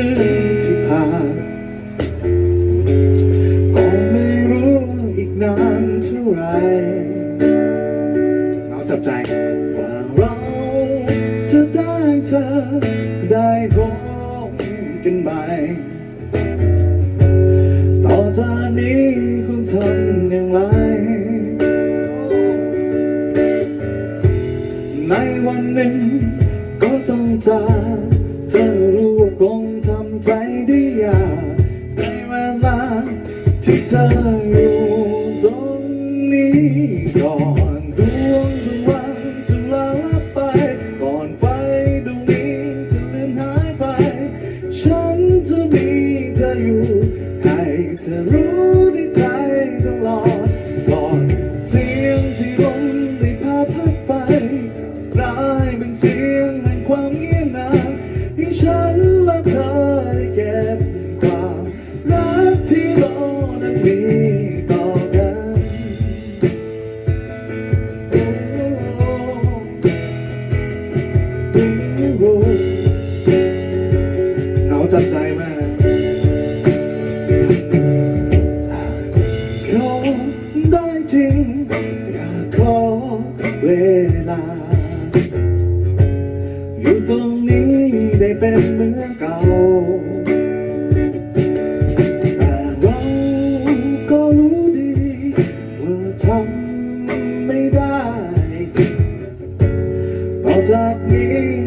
ที่ไม่รู้อีกนานเท่าไรเอาจัใจว่าเราจะได้เธอได้พบกันไหมต่อจากนี้คงทำอย่างไร ในวันหนึ่งก็ต้องจาก เธออยู่ตรงนี้ก่อน จับใจแม่เขาได้จริงอยากขอเวลา อยู่ตรงนี้ได้เป็นเหมือนเก่าแต่เราก็รู้ดีว่าทำไม่ได้ ต่อจากนี้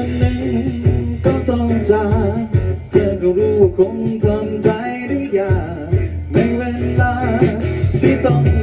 วันหนึ่งก็ต้องจากเธอก็รู้ว่าคงทำใจได้ยากในเวลาที่ต้อง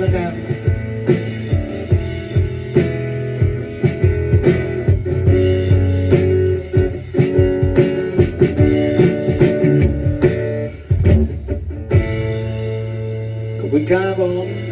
ചെയ്യുന്നുണ്ട് We drive on.